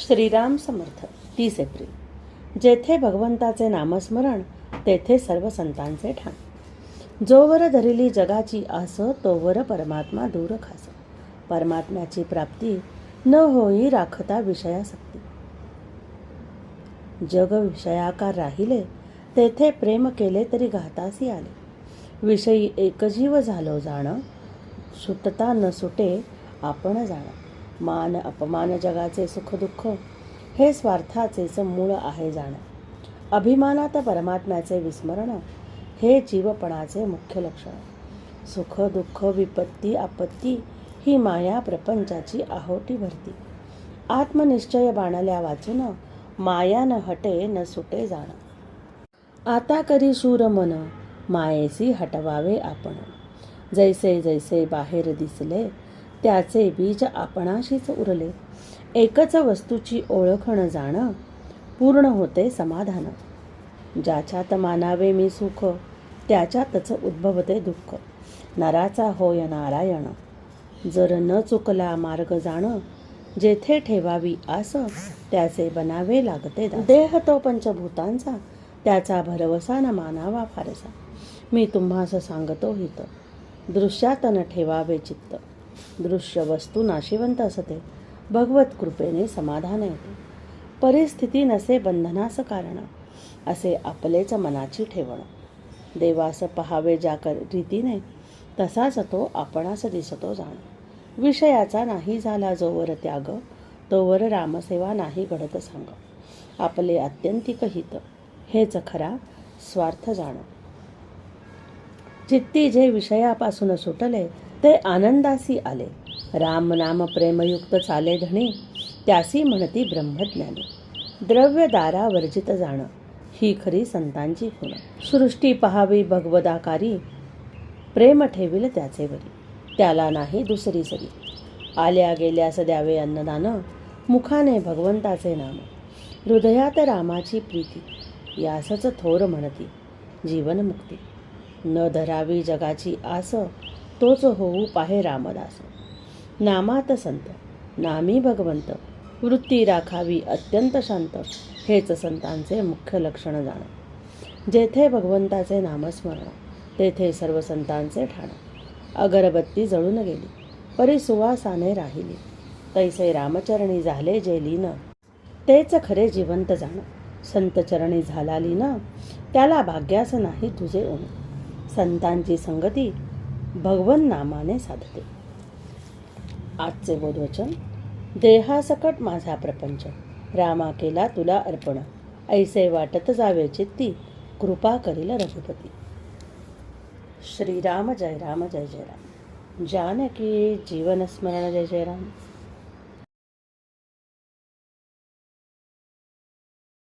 श्रीराम समर्थ तीस एप्रिल. जेथे भगवंताचे नामस्मरण तेथे सर्व संतांचे ठाण. जोवर धरिली जगाची आस तोवर परमात्मा दूर खास. परमात्म्याची प्राप्ती न होई राखता विषयासक्ती. जग विषयाकार राहिले तेथे प्रेम केले तरी घातासी आले. विषयी एकजीव झालो जाणं सुटता न सुटे आपण जाणं. मान अपमान जगाचे सुखदुःख हे स्वार्थाचेच मूळ आहे जाणं. अभिमानात परमात्म्याचे विस्मरण हे जीवपणाचे मुख्य लक्षण. सुख दुःख विपत्ती आपत्ती ही माया प्रपंचाची आहोटी भरती. आत्मनिश्चय बाणल्या वाचून माया न हटे न सुटे जाण. आता करी शूर मन मायेसी हटवावे आपण. जैसे जैसे बाहेर दिसले त्याचे बीज आपणाशीच उरले. एकच वस्तूची ओळखणं जाणं पूर्ण होते समाधान. ज्याच्यात मानावे मी सुख त्याच्यातच उद्भवते दुःख. नराचा होय नारायण. जर न चुकला मार्ग जाणं जेथे ठेवावी आस त्याचे बनावे लागते देह तो पंचभूतांचा त्याचा भरवसा न मानावा फारसा. मी तुम्हास सांगतो हित. दृश्यात न ठेवावे चित्त. दृश्य वस्तू नाशिवंत असते. भगवत कृपेने समाधान येते. परिस्थिती नसे बंधनास कारण असे आपलेच मनाची ठेवण. देवास पहावे ज्या रीतीने तसाच तो आपणास दिसतो जाण. विषयाचा नाही झाला जोवर त्याग तोवर रामसेवा नाही घडत सांग. आपले आत्यंतिक हित हेच खरा स्वार्थ जाण. चित्ती जे विषयापासून सुटले ते आनंदासी आले. राम नाम प्रेमयुक्त चाले धणे त्यासी म्हणती ब्रह्मज्ञानी. द्रव्य दारा वर्जित जाणं ही खरी संतांची खुण. सृष्टी पहावी भगवदाकारी प्रेम ठेवील त्याचे वरी. त्याला नाही दुसरी सरी. आल्या गेल्यास द्यावे अन्नदान मुखाने भगवंताचे नाम. हृदयात रामाची प्रीती यासच थोर म्हणती जीवनमुक्ती न धरावी जगाची आस तोच होऊ पाहे रामदास. नामात संत नामी भगवंत वृत्ती राखावी अत्यंत शांत हेच संतांचे मुख्य लक्षण जाण. जेथे भगवंताचे नामस्मरण तेथे सर्व संतांचे ठाण. अगरबत्ती जळून गेली परी सुवासाने राहिली. तैसे रामचरणी झाले जे लीन तेच खरे जिवंत जाण. संतचरणी झाला लीन त्याला भाग्यास नाही तुझे ऊन. संतांची संगती भगवन नामाने साधते. आजचे बोधवचन देहासकट माझा प्रपंच. रामा केला तुला अर्पण. ऐसे वाटत जावे चित्ती कृपा करील रघुपती. श्रीराम जय राम जय जय राम. जानकी जीवन स्मरण जय जय राम.